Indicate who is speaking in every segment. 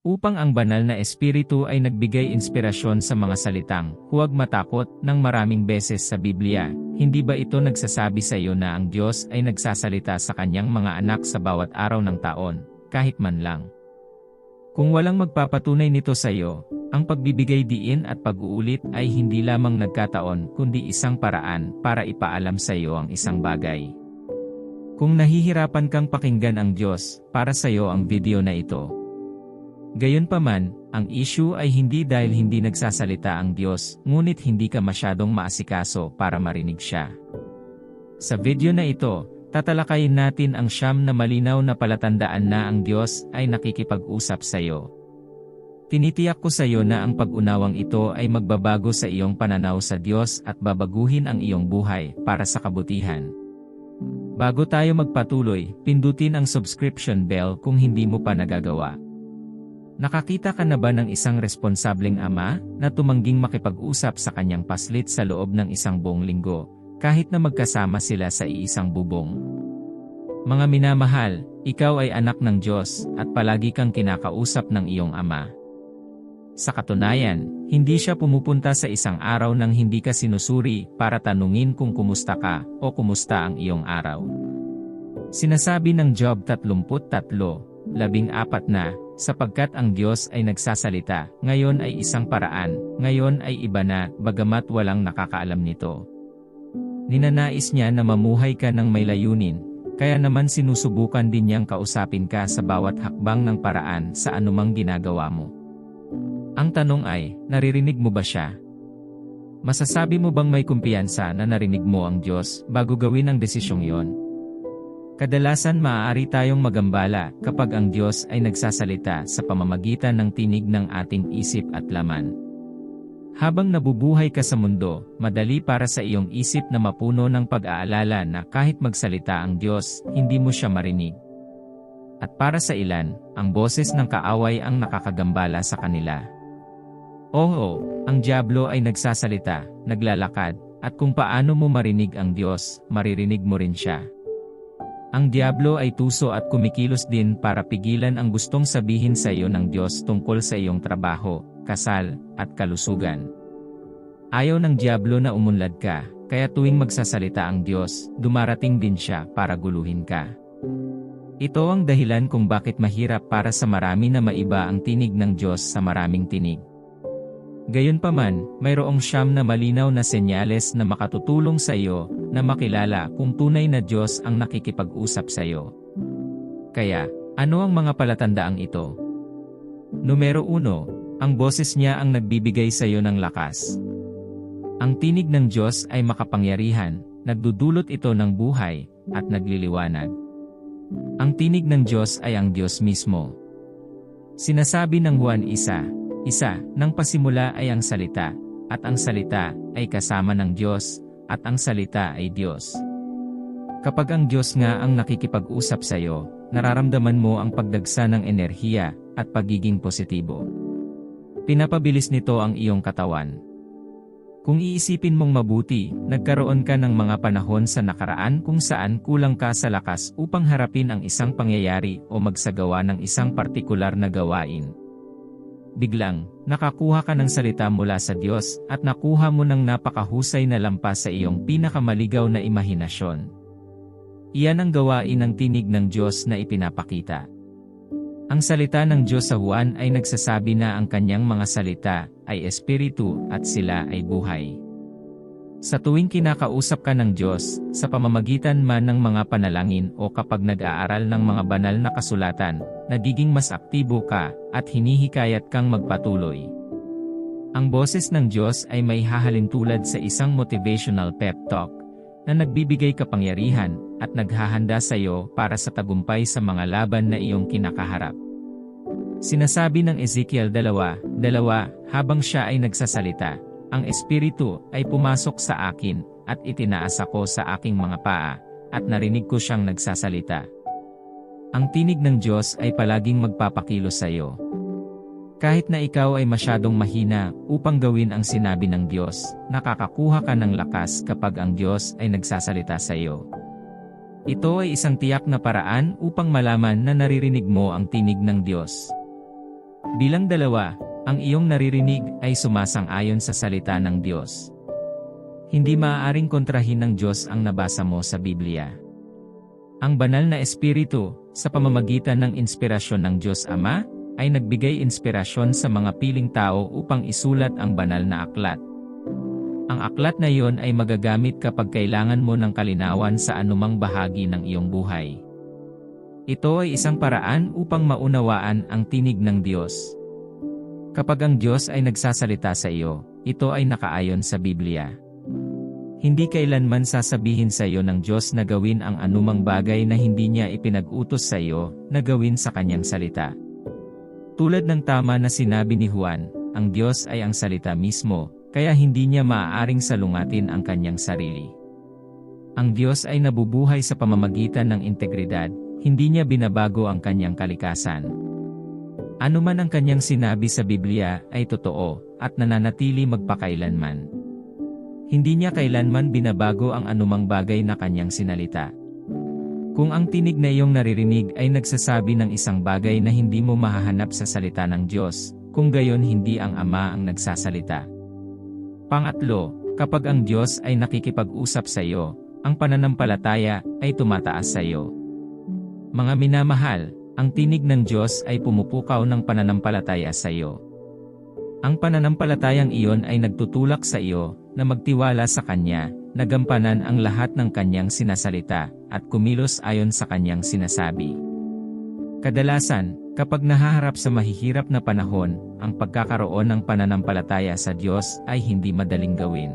Speaker 1: Upang ang banal na espiritu ay nagbigay inspirasyon sa mga salitang, huwag matakot, ng maraming beses sa Biblia, hindi ba ito nagsasabi sa iyo na ang Diyos ay nagsasalita sa kanyang mga anak sa bawat araw ng taon, kahit man lang? Kung walang magpapatunay nito sa iyo, ang pagbibigay diin at pag-uulit ay hindi lamang nagkataon kundi isang paraan para ipaalam sa iyo ang isang bagay. Kung nahihirapan kang pakinggan ang Diyos, para sa iyo ang video na ito. Gayunpaman, ang issue ay hindi dahil hindi nagsasalita ang Diyos, ngunit hindi ka masyadong maasikaso para marinig siya. Sa video na ito, tatalakayin natin ang siyam na malinaw na palatandaan na ang Diyos ay nakikipag-usap sa iyo. Tinitiyak ko sa iyo na ang pag-unawang ito ay magbabago sa iyong pananaw sa Diyos at babaguhin ang iyong buhay para sa kabutihan. Bago tayo magpatuloy, pindutin ang subscription bell kung hindi mo pa nagagawa. Nakakita ka na ba ng isang responsableng ama na tumangging makipag-usap sa kanyang paslit sa loob ng isang buong linggo, kahit na magkasama sila sa iisang bubong? Mga minamahal, ikaw ay anak ng Diyos at palagi kang kinakausap ng iyong ama. Sa katunayan, hindi siya pumupunta sa isang araw nang hindi ka sinusuri para tanungin kung kumusta ka o kumusta ang iyong araw. Sinasabi ng Job 33, labing apat na, sapagkat ang Diyos ay nagsasalita, ngayon ay isang paraan, ngayon ay iba na, bagamat walang nakakaalam nito. Ninanais niya na mamuhay ka ng may layunin, kaya naman sinusubukan din niyang kausapin ka sa bawat hakbang ng paraan sa anumang ginagawa mo. Ang tanong ay, naririnig mo ba siya? Masasabi mo bang may kumpiyansa na narinig mo ang Diyos bago gawin ang desisyong yon? Kadalasan maaari tayong magambala kapag ang Diyos ay nagsasalita sa pamamagitan ng tinig ng ating isip at laman. Habang nabubuhay ka sa mundo, madali para sa iyong isip na mapuno ng pag-aalala na kahit magsalita ang Diyos, hindi mo siya marinig. At para sa ilan, ang boses ng kaaway ang nakakagambala sa kanila. Oo, ang Diablo ay nagsasalita, naglalakad, at kung paano mo marinig ang Diyos, maririnig mo rin siya. Ang Diablo ay tuso at kumikilos din para pigilan ang gustong sabihin sa iyo ng Diyos tungkol sa iyong trabaho, kasal, at kalusugan. Ayaw ng Diablo na umunlad ka, kaya tuwing magsasalita ang Diyos, dumarating din siya para guluhin ka. Ito ang dahilan kung bakit mahirap para sa marami na maiba ang tinig ng Diyos sa maraming tinig. Gayunpaman, mayroong siyam na malinaw na senyales na makatutulong sa iyo na makilala kung tunay na Diyos ang nakikipag-usap sa iyo. Kaya, ano ang mga palatandaang ito? Numero 1, ang boses niya ang nagbibigay sa iyo ng lakas. Ang tinig ng Diyos ay makapangyarihan, nagdudulot ito ng buhay, at nagliliwanag. Ang tinig ng Diyos ay ang Diyos mismo. Sinasabi ng Juan 1, isa, nang pasimula ay ang salita, at ang salita ay kasama ng Diyos, at ang salita ay Diyos. Kapag ang Diyos nga ang nakikipag-usap sa iyo, nararamdaman mo ang pagdagsa ng enerhiya at pagiging positibo. Pinapabilis nito ang iyong katawan. Kung iisipin mong mabuti, nagkaroon ka ng mga panahon sa nakaraan kung saan kulang ka sa lakas upang harapin ang isang pangyayari o magsagawa ng isang partikular na gawain. Biglang, nakakuha ka ng salita mula sa Diyos at nakuha mo ng napakahusay na lampas sa iyong pinakamaligaw na imahinasyon. Iyan ang gawain ng tinig ng Diyos na ipinapakita. Ang salita ng Diyos sa Juan ay nagsasabi na ang kanyang mga salita ay espiritu at sila ay buhay. Sa tuwing kinakausap ka ng Diyos, sa pamamagitan man ng mga panalangin o kapag nag-aaral ng mga banal na kasulatan, nagiging mas aktibo ka, at hinihikayat kang magpatuloy. Ang boses ng Diyos ay may hahalin tulad sa isang motivational pep talk, na nagbibigay kapangyarihan, at naghahanda sa iyo para sa tagumpay sa mga laban na iyong kinakaharap. Sinasabi ng Ezekiel 2, 2, habang siya ay nagsasalita, ang Espiritu ay pumasok sa akin, at itinaas ako sa aking mga paa, at narinig ko siyang nagsasalita. Ang tinig ng Diyos ay palaging magpapakilos sa iyo. Kahit na ikaw ay masyadong mahina upang gawin ang sinabi ng Diyos, nakakakuha ka ng lakas kapag ang Diyos ay nagsasalita sa iyo. Ito ay isang tiyak na paraan upang malaman na naririnig mo ang tinig ng Diyos. Bilang dalawa, ang iyong naririnig ay sumasang-ayon sa salita ng Diyos. Hindi maaaring kontrahin ng Diyos ang nabasa mo sa Biblia. Ang banal na espiritu, sa pamamagitan ng inspirasyon ng Diyos Ama, ay nagbigay inspirasyon sa mga piling tao upang isulat ang banal na aklat. Ang aklat na iyon ay magagamit kapag kailangan mo ng kalinawan sa anumang bahagi ng iyong buhay. Ito ay isang paraan upang maunawaan ang tinig ng Diyos. Kapag ang Diyos ay nagsasalita sa iyo, ito ay nakaayon sa Biblia. Hindi kailanman sasabihin sa iyo ng Diyos na gawin ang anumang bagay na hindi niya ipinag-utos sa iyo na gawin sa kanyang salita. Tulad ng tama na sinabi ni Juan, ang Diyos ay ang salita mismo, kaya hindi niya maaaring salungatin ang kanyang sarili. Ang Diyos ay nabubuhay sa pamamagitan ng integridad, hindi niya binabago ang kanyang kalikasan. Ano man ang kanyang sinabi sa Biblia ay totoo, at nananatili magpakailanman. Hindi niya kailanman binabago ang anumang bagay na kanyang sinalita. Kung ang tinig na iyong naririnig ay nagsasabi ng isang bagay na hindi mo mahahanap sa salita ng Diyos, kung gayon hindi ang Ama ang nagsasalita. Pangatlo, kapag ang Diyos ay nakikipag-usap sa iyo, ang pananampalataya ay tumataas sa iyo. Mga minamahal, ang tinig ng Diyos ay pumupukaw ng pananampalataya sa iyo. Ang pananampalatayang iyon ay nagtutulak sa iyo na magtiwala sa Kanya, nagampanan ang lahat ng Kanyang sinasalita, at kumilos ayon sa Kanyang sinasabi. Kadalasan, Kapag nahaharap sa mahihirap na panahon, ang pagkakaroon ng pananampalataya sa Diyos ay hindi madaling gawin.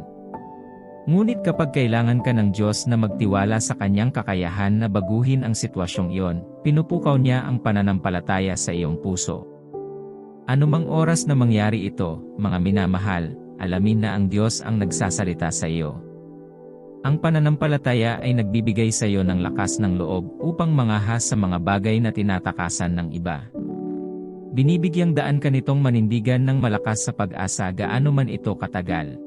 Speaker 1: Ngunit kapag kailangan ka ng Diyos na magtiwala sa kanyang kakayahan na baguhin ang sitwasyong iyon, pinupukaw niya ang pananampalataya sa iyong puso. Anumang oras na mangyari ito, mga minamahal, alamin na ang Diyos ang nagsasalita sa iyo. Ang pananampalataya ay nagbibigay sa iyo ng lakas ng loob upang mangahas sa mga bagay na tinatakasan ng iba. Binibigyang daan ka nitong manindigan ng malakas sa pag-asa gaano man ito katagal.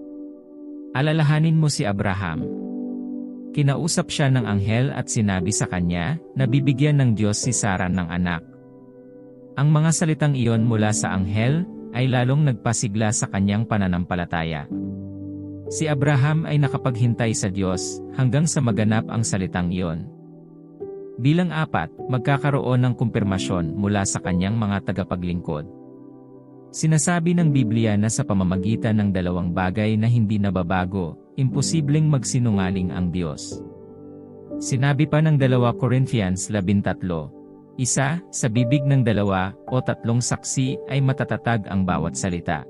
Speaker 1: Alalahanin mo si Abraham. Kinausap siya ng anghel at sinabi sa kanya na bibigyan ng Diyos si Sarah ng anak. Ang mga salitang iyon mula sa anghel ay lalong nagpasigla sa kanyang pananampalataya. Si Abraham ay nakapaghintay sa Diyos hanggang sa maganap ang salitang iyon. Bilang apat, magkakaroon ng kumpirmasyon mula sa kanyang mga tagapaglingkod. Sinasabi ng Biblia na sa pamamagitan ng dalawang bagay na hindi nababago, imposibleng magsinungaling ang Diyos. Sinabi pa ng 2 Corinthians 13, Isa, sa bibig ng dalawa o tatlong saksi ay matatatag ang bawat salita.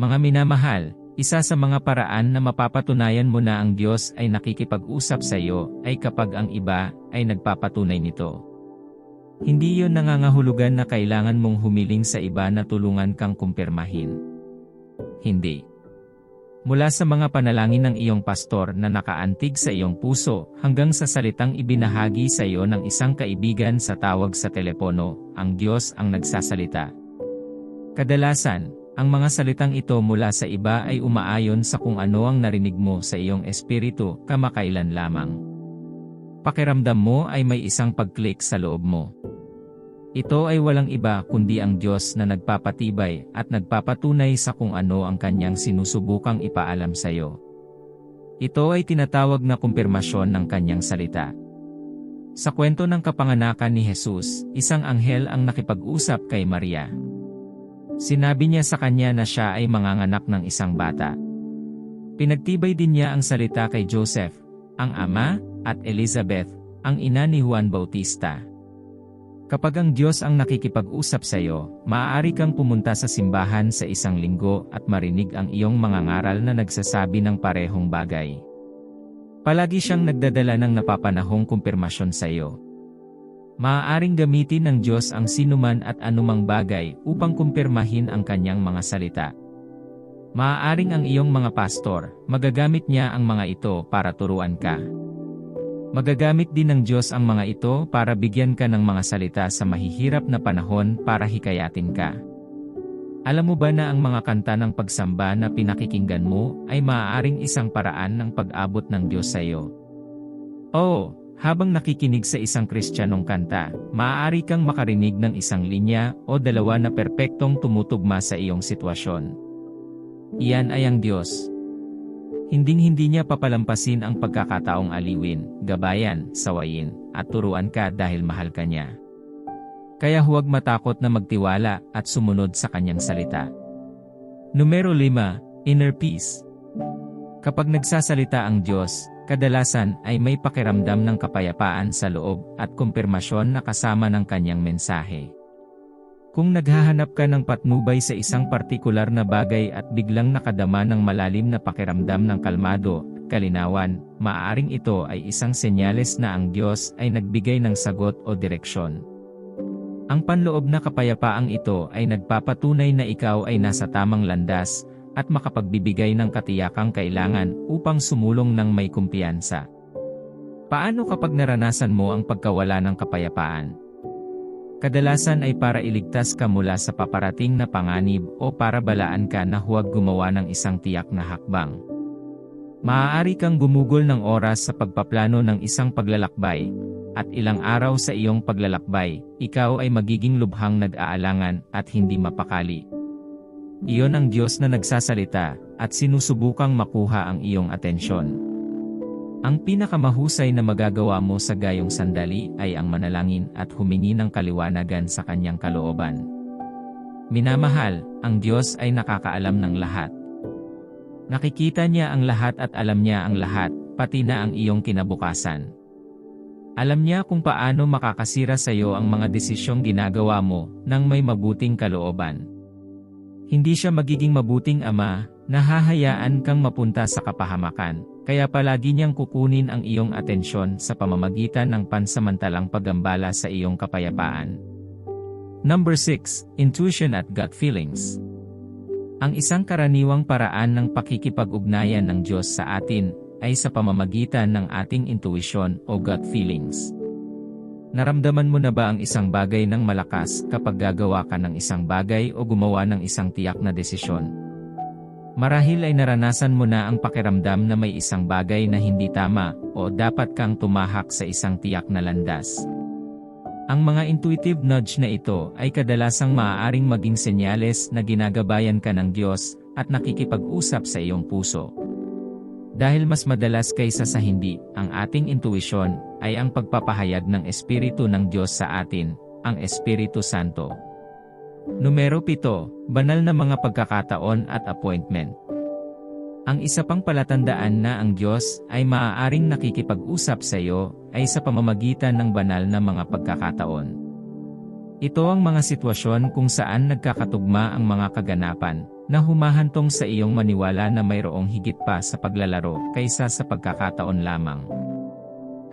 Speaker 1: Mga minamahal, isa sa mga paraan na mapapatunayan mo na ang Diyos ay nakikipag-usap sa iyo ay kapag ang iba ay nagpapatunay nito. Hindi yon nangangahulugan na kailangan mong humiling sa iba na tulungan kang kumpirmahin. Hindi. Mula sa mga panalangin ng iyong pastor na nakaantig sa iyong puso hanggang sa salitang ibinahagi sa iyo ng isang kaibigan sa tawag sa telepono, ang Diyos ang nagsasalita. Kadalasan, ang mga salitang ito mula sa iba ay umaayon sa kung ano ang narinig mo sa iyong espiritu kamakailan lamang. Pakiramdam mo ay may isang pag-click sa loob mo. Ito ay walang iba kundi ang Diyos na nagpapatibay at nagpapatunay sa kung ano ang kanyang sinusubukang ipaalam sa iyo. Ito ay tinatawag na kumpirmasyon ng kanyang salita. Sa kwento ng kapanganakan ni Jesus, isang anghel ang nakipag-usap kay Maria. Sinabi niya sa kanya na siya ay manganganak ng isang bata. Pinagtibay din niya ang salita kay Joseph, ang ama, at Elizabeth, ang ina ni Juan Bautista. Kapag ang Diyos ang nakikipag-usap sa iyo, maaari kang pumunta sa simbahan sa isang linggo at marinig ang iyong mga ngaral na nagsasabi ng parehong bagay. Palagi siyang nagdadala ng napapanahong kumpirmasyon sa iyo. Maaaring gamitin ng Diyos ang sinuman at anumang bagay upang kumpirmahin ang kanyang mga salita. Maaaring ang iyong mga pastor, magagamit niya ang mga ito para turuan ka. Magagamit din ng Diyos ang mga ito para bigyan ka ng mga salita sa mahihirap na panahon para hikayatin ka. Alam mo ba na ang mga kanta ng pagsamba na pinakikinggan mo ay maaaring isang paraan ng pag-abot ng Diyos sa iyo? Oo, Habang nakikinig sa isang kristyanong kanta, maaari kang makarinig ng isang linya o dalawa na perpektong tumutugma sa iyong sitwasyon. Iyan ay ang Diyos. Hinding-hindi niya papalampasin ang pagkakataong aliwin, gabayan, sawayin, at turuan ka dahil mahal ka niya. Kaya huwag matakot na magtiwala at sumunod sa kanyang salita. Numero 5, Inner Peace. Kapag nagsasalita ang Diyos, kadalasan ay may pakiramdam ng kapayapaan sa loob at kumpirmasyon na kasama ng kanyang mensahe. Kung naghahanap ka ng patnubay sa isang partikular na bagay at biglang nakadama ng malalim na pakiramdam ng kalmado, kalinawan, maaaring ito ay isang senyales na ang Diyos ay nagbigay ng sagot o direksyon. Ang panloob na kapayapaang ito ay nagpapatunay na ikaw ay nasa tamang landas, at makapagbibigay ng katiyakang kailangan upang sumulong ng may kumpiyansa. Paano kapag naranasan mo ang pagkawala ng kapayapaan? Kadalasan ay para iligtas ka mula sa paparating na panganib o para balaan ka na huwag gumawa ng isang tiyak na hakbang. Maaari kang gumugol ng oras sa pagpaplano ng isang paglalakbay, at ilang araw sa iyong paglalakbay, ikaw ay magiging lubhang nag-aalangan at hindi mapakali. Iyon ang Diyos na nagsasalita, at sinusubukang makuha ang iyong atensyon. Ang pinakamahusay na magagawa mo sa gayong sandali ay ang manalangin at humingi ng kaliwanagan sa kanyang kalooban. Minamahal, ang Diyos ay nakakaalam ng lahat. Nakikita niya ang lahat at alam niya ang lahat, pati na ang iyong kinabukasan. Alam niya kung paano makakasira sa iyo ang mga desisyong ginagawa mo nang may mabuting kalooban. Hindi siya magiging mabuting ama, nahahayaan kang mapunta sa kapahamakan, kaya palagi niyang kukunin ang iyong atensyon sa pamamagitan ng pansamantalang paggambala sa iyong kapayapaan. Number 6. Intuition at Gut Feelings Ang isang karaniwang paraan ng pakikipag-ugnayan ng Diyos sa atin ay sa pamamagitan ng ating intuition o gut feelings. Naramdaman mo na ba ang isang bagay ng malakas kapag gagawa ka ng isang bagay o gumawa ng isang tiyak na desisyon? Marahil ay naranasan mo na ang pakiramdam na may isang bagay na hindi tama o dapat kang tumahak sa isang tiyak na landas. Ang mga intuitive nudge na ito ay kadalasang maaaring maging senyales na ginagabayan ka ng Diyos at nakikipag-usap sa iyong puso. Dahil mas madalas kaysa sa hindi, ang ating intuition ay ang pagpapahayag ng Espiritu ng Diyos sa atin, ang Espiritu Santo. Numero 7, banal na mga pagkakataon at appointment. Ang isa pang palatandaan na ang Diyos ay maaaring nakikipag-usap sa iyo ay sa pamamagitan ng banal na mga pagkakataon. Ito ang mga sitwasyon kung saan nagkakatugma ang mga kaganapan, na humahantong sa iyong maniwala na mayroong higit pa sa paglalaro kaysa sa pagkakataon lamang.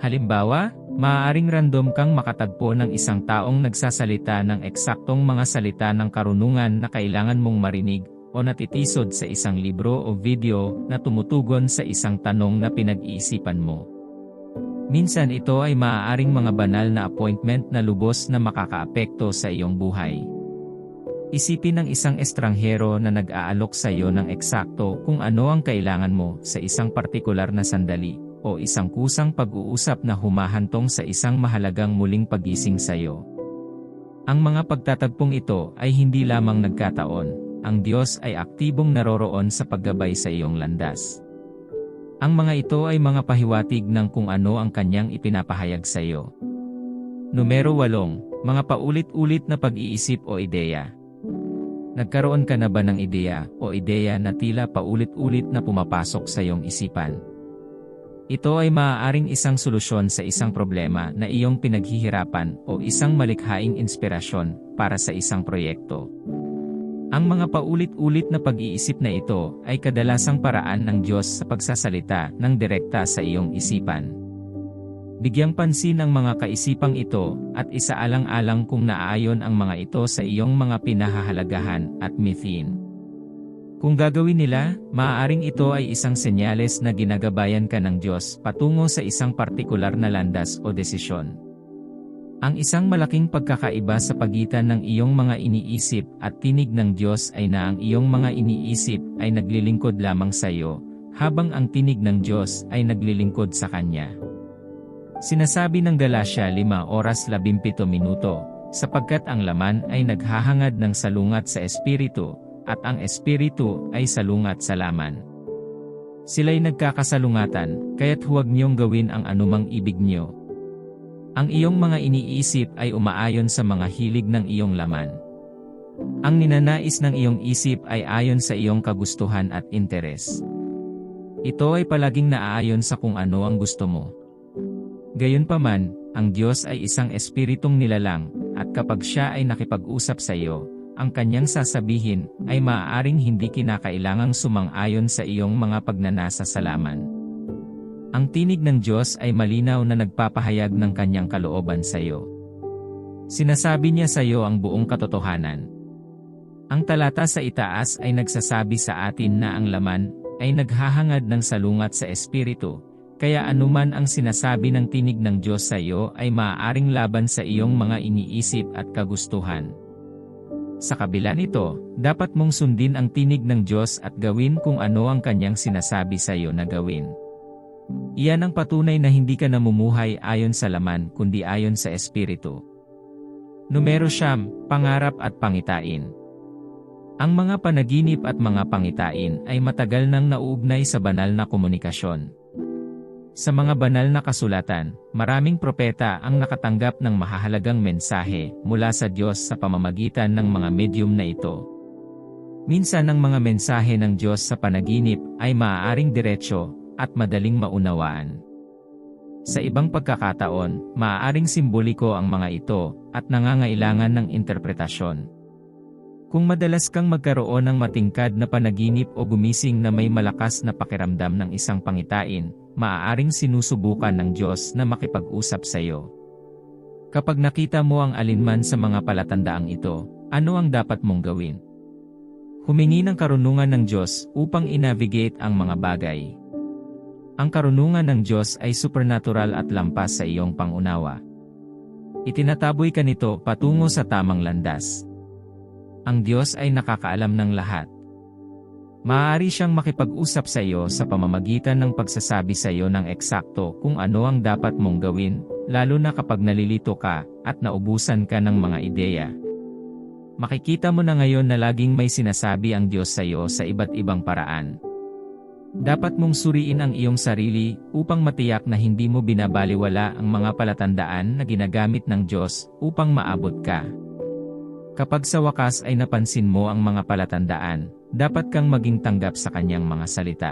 Speaker 1: Halimbawa, maaaring random kang makatagpo ng isang taong nagsasalita ng eksaktong mga salita ng karunungan na kailangan mong marinig o natitisod sa isang libro o video na tumutugon sa isang tanong na pinag-iisipan mo. Minsan ito ay maaaring mga banal na appointment na lubos na makakaapekto sa iyong buhay. Isipin ng isang estranghero na nag-aalok sa iyo ng eksakto kung ano ang kailangan mo sa isang partikular na sandali, o isang kusang pag-uusap na humahantong sa isang mahalagang muling pagising sa iyo. Ang mga pagtatagpong ito ay hindi lamang nagkataon, ang Diyos ay aktibong naroroon sa paggabay sa iyong landas. Ang mga ito ay mga pahiwatig ng kung ano ang kanyang ipinapahayag sa iyo. Numero 8, mga paulit-ulit na pag-iisip o ideya. Nagkaroon ka na ba ng ideya o ideya na tila paulit-ulit na pumapasok sa iyong isipan? Ito ay maaaring isang solusyon sa isang problema na iyong pinaghihirapan o isang malikhaing inspirasyon para sa isang proyekto. Ang mga paulit-ulit na pag-iisip na ito ay kadalasang paraan ng Diyos sa pagsasalita ng direkta sa iyong isipan. Bigyang pansin ang mga kaisipang ito, at isaalang-alang kung naaayon ang mga ito sa iyong mga pinahahalagahan at mithin. Kung gagawin nila, maaaring ito ay isang senyales na ginagabayan ka ng Diyos patungo sa isang partikular na landas o desisyon. Ang isang malaking pagkakaiba sa pagitan ng iyong mga iniisip at tinig ng Diyos ay na ang iyong mga iniisip ay naglilingkod lamang sa iyo, habang ang tinig ng Diyos ay naglilingkod sa Kanya. Sinasabi ng Galatia 5 oras 17 minuto, sapagkat ang laman ay naghahangad ng salungat sa espiritu, at ang espiritu ay salungat sa laman. Sila'y nagkakasalungatan, kaya't huwag niyong gawin ang anumang ibig niyo. Ang iyong mga iniisip ay umaayon sa mga hilig ng iyong laman. Ang ninanais ng iyong isip ay ayon sa iyong kagustuhan at interes. Ito ay palaging naaayon sa kung ano ang gusto mo. Gayunpaman, ang Diyos ay isang espiritong nilalang, at kapag siya ay nakipag-usap sa iyo, ang kanyang sasabihin ay maaaring hindi kinakailangang sumang-ayon sa iyong mga pagnanasa sa laman. Ang tinig ng Diyos ay malinaw na nagpapahayag ng kanyang kalooban sa iyo. Sinasabi niya sa iyo ang buong katotohanan. Ang talata sa itaas ay nagsasabi sa atin na ang laman ay naghahangad ng salungat sa espiritu, kaya anuman ang sinasabi ng tinig ng Diyos sa iyo ay maaaring laban sa iyong mga iniisip at kagustuhan. Sa kabila nito, dapat mong sundin ang tinig ng Diyos at gawin kung ano ang kanyang sinasabi sa iyo na gawin. Iyan ang patunay na hindi ka namumuhay ayon sa laman kundi ayon sa espiritu. Numero siyam, pangarap at pangitain. Ang mga panaginip at mga pangitain ay matagal nang nauugnay sa banal na komunikasyon. Sa mga banal na kasulatan, maraming propeta ang nakatanggap ng mahahalagang mensahe mula sa Diyos sa pamamagitan ng mga medium na ito. Minsan ang mga mensahe ng Diyos sa panaginip ay maaaring diretsyo at madaling maunawaan. Sa ibang pagkakataon, maaaring simboliko ang mga ito at nangangailangan ng interpretasyon. Kung madalas kang magkaroon ng matingkad na panaginip o gumising na may malakas na pakiramdam ng isang pangitain, maaaring sinusubukan ng Diyos na makipag-usap sa iyo. Kapag nakita mo ang alinman sa mga palatandaang ito, ano ang dapat mong gawin? Humingi ng karunungan ng Diyos upang inavigate ang mga bagay. Ang karunungan ng Diyos ay supernatural at lampas sa iyong pangunawa. Itinataboy ka nito patungo sa tamang landas. Ang Diyos ay nakakaalam ng lahat. Maaari siyang makipag-usap sa iyo sa pamamagitan ng pagsasabi sa iyo ng eksakto kung ano ang dapat mong gawin, lalo na kapag nalilito ka at naubusan ka ng mga ideya. Makikita mo na ngayon na laging may sinasabi ang Diyos sa iyo sa iba't ibang paraan. Dapat mong suriin ang iyong sarili upang matiyak na hindi mo binabaliwala ang mga palatandaan na ginagamit ng Diyos upang maabot ka. Kapag sa wakas ay napansin mo ang mga palatandaan, dapat kang maging tanggap sa kanyang mga salita.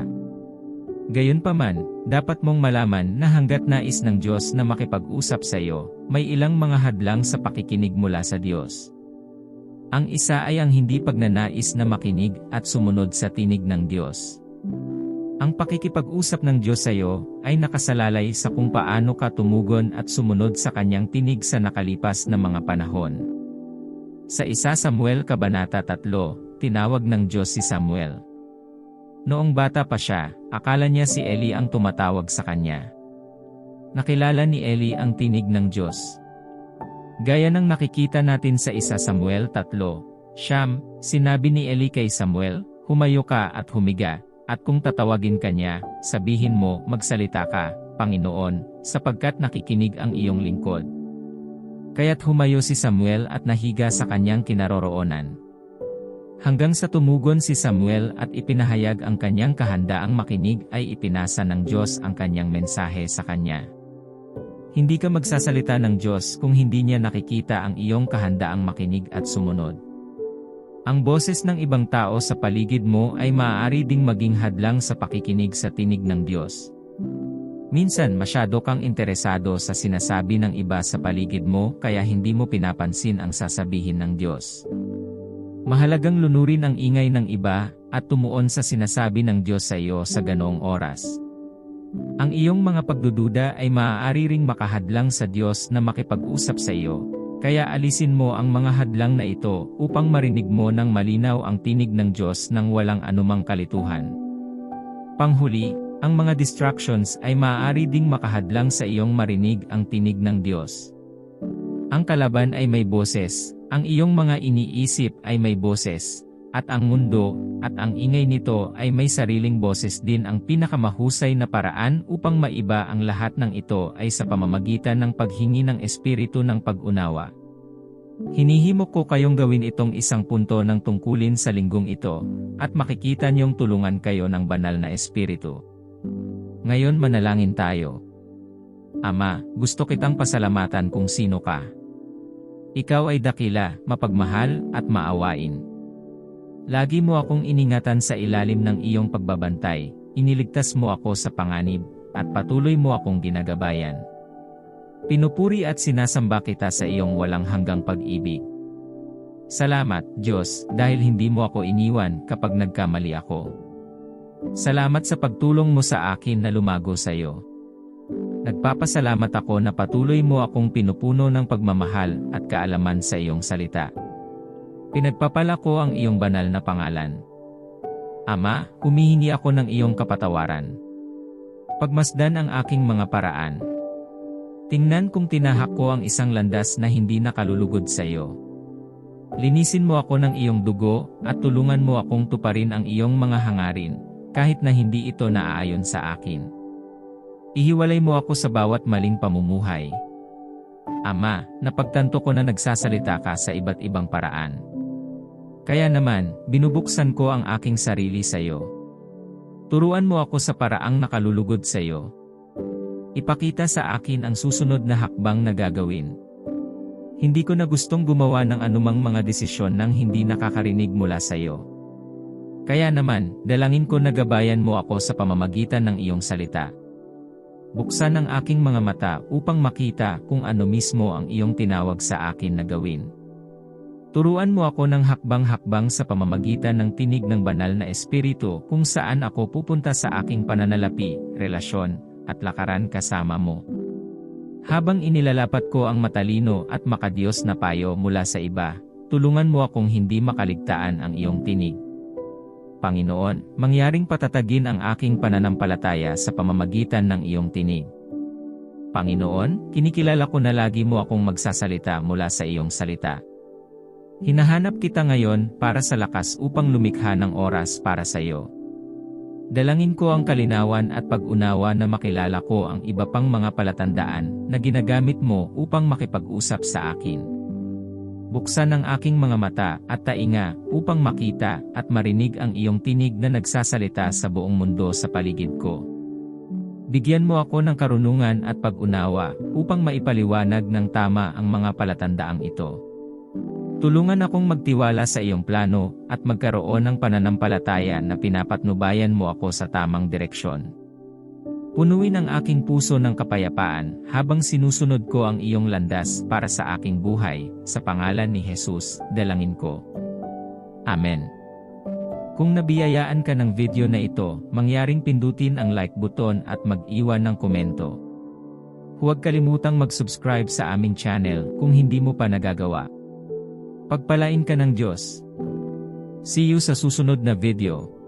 Speaker 1: Gayunpaman, dapat mong malaman na hanggat nais ng Diyos na makipag-usap sa iyo, may ilang mga hadlang sa pakikinig mula sa Diyos. Ang isa ay ang hindi pagnanais na makinig at sumunod sa tinig ng Diyos. Ang pakikipag-usap ng Diyos sa iyo ay nakasalalay sa kung paano ka tumugon at sumunod sa kanyang tinig sa nakalipas na mga panahon. Sa isa Samuel Kabanata 3, tinawag ng Diyos si Samuel. Noong bata pa siya, akala niya si Eli ang tumatawag sa kanya. Nakilala ni Eli ang tinig ng Diyos. Gaya ng nakikita natin sa isa Samuel 3, Siyam, sinabi ni Eli kay Samuel, Humayo ka at humiga, at kung tatawagin ka niya, sabihin mo, magsalita ka, Panginoon, sapagkat nakikinig ang iyong lingkod. Kaya't humayo si Samuel at nahiga sa kanyang kinaroroonan. Hanggang sa tumugon si Samuel at ipinahayag ang kanyang kahandaang makinig ay ipinasa ng Diyos ang kanyang mensahe sa kanya. Hindi ka magsasalita ng Diyos kung hindi niya nakikita ang iyong kahandaang makinig at sumunod. Ang boses ng ibang tao sa paligid mo ay maaari ding maging hadlang sa pakikinig sa tinig ng Diyos. Minsan masyado kang interesado sa sinasabi ng iba sa paligid mo kaya hindi mo pinapansin ang sasabihin ng Diyos. Mahalagang lunurin ang ingay ng iba at tumuon sa sinasabi ng Diyos sa iyo sa ganoong oras. Ang iyong mga pagdududa ay maaari ring makahadlang sa Diyos na makipag-usap sa iyo, kaya alisin mo ang mga hadlang na ito upang marinig mo ng malinaw ang tinig ng Diyos nang walang anumang kalituhan. Panghuli, ang mga distractions ay maaari ding makahadlang sa iyong marinig ang tinig ng Diyos. Ang kalaban ay may boses, ang iyong mga iniisip ay may boses, at ang mundo, at ang ingay nito ay may sariling boses din ang pinakamahusay na paraan upang maiba ang lahat ng ito ay sa pamamagitan ng paghingi ng espiritu ng pag-unawa. Hinihimok ko kayong gawin itong isang punto ng tungkulin sa linggong ito, at makikita niyong tulungan kayo ng banal na espiritu. Ngayon manalangin tayo. Ama, gusto kitang pasalamatan kung sino ka. Ikaw ay dakila, mapagmahal, at maawain. Lagi mo akong iningatan sa ilalim ng iyong pagbabantay, iniligtas mo ako sa panganib, at patuloy mo akong ginagabayan. Pinupuri at sinasamba kita sa iyong walang hanggang pag-ibig. Salamat, Diyos, dahil hindi mo ako iniwan kapag nagkamali ako. Salamat sa pagtulong mo sa akin na lumago sa iyo. Nagpapasalamat ako na patuloy mo akong pinupuno ng pagmamahal at kaalaman sa iyong salita. Pinagpapala ko ang iyong banal na pangalan. Ama, humihingi ako ng iyong kapatawaran. Pagmasdan ang aking mga paraan. Tingnan kung tinahak ko ang isang landas na hindi nakalulugod sa iyo. Linisin mo ako ng iyong dugo at tulungan mo akong tuparin ang iyong mga hangarin, kahit na hindi ito naaayon sa akin. Ihiwalay mo ako sa bawat maling pamumuhay. Ama, napagtanto ko na nagsasalita ka sa iba't ibang paraan. Kaya naman, binubuksan ko ang aking sarili sa iyo. Turuan mo ako sa paraang nakalulugod sa iyo. Ipakita sa akin ang susunod na hakbang na gagawin. Hindi ko na gustong gumawa ng anumang mga desisyon nang hindi nakakarinig mula sa iyo. Kaya naman, dalangin ko na gabayan mo ako sa pamamagitan ng iyong salita. Buksan ang aking mga mata upang makita kung ano mismo ang iyong tinawag sa akin na gawin. Turuan mo ako ng hakbang-hakbang sa pamamagitan ng tinig ng banal na espiritu kung saan ako pupunta sa aking pananalapi, relasyon, at lakaran kasama mo. Habang inilalapat ko ang matalino at makadiyos na payo mula sa iba, tulungan mo akong hindi makaligtaan ang iyong tinig. Panginoon, mangyaring patatagin ang aking pananampalataya sa pamamagitan ng iyong tinig. Panginoon, kinikilala ko na lagi mo akong magsasalita mula sa iyong salita. Hinahanap kita ngayon para sa lakas upang lumikha ng oras para sa iyo. Dalangin ko ang kalinawan at pag-unawa na makilala ko ang iba pang mga palatandaan na ginagamit mo upang makipag-usap sa akin. Buksan ang aking mga mata at tainga upang makita at marinig ang iyong tinig na nagsasalita sa buong mundo sa paligid ko. Bigyan mo ako ng karunungan at pag-unawa upang maipaliwanag ng tama ang mga palatandaang ito. Tulungan akong magtiwala sa iyong plano at magkaroon ng pananampalataya na pinapatnubayan mo ako sa tamang direksyon. Punuin ang aking puso ng kapayapaan habang sinusunod ko ang iyong landas para sa aking buhay, sa pangalan ni Jesus, dalangin ko. Amen. Kung nabiyayaan ka ng video na ito, mangyaring pindutin ang like button at mag-iwan ng komento. Huwag kalimutang mag-subscribe sa aming channel kung hindi mo pa nagagawa. Pagpalain ka ng Diyos. See you sa susunod na video.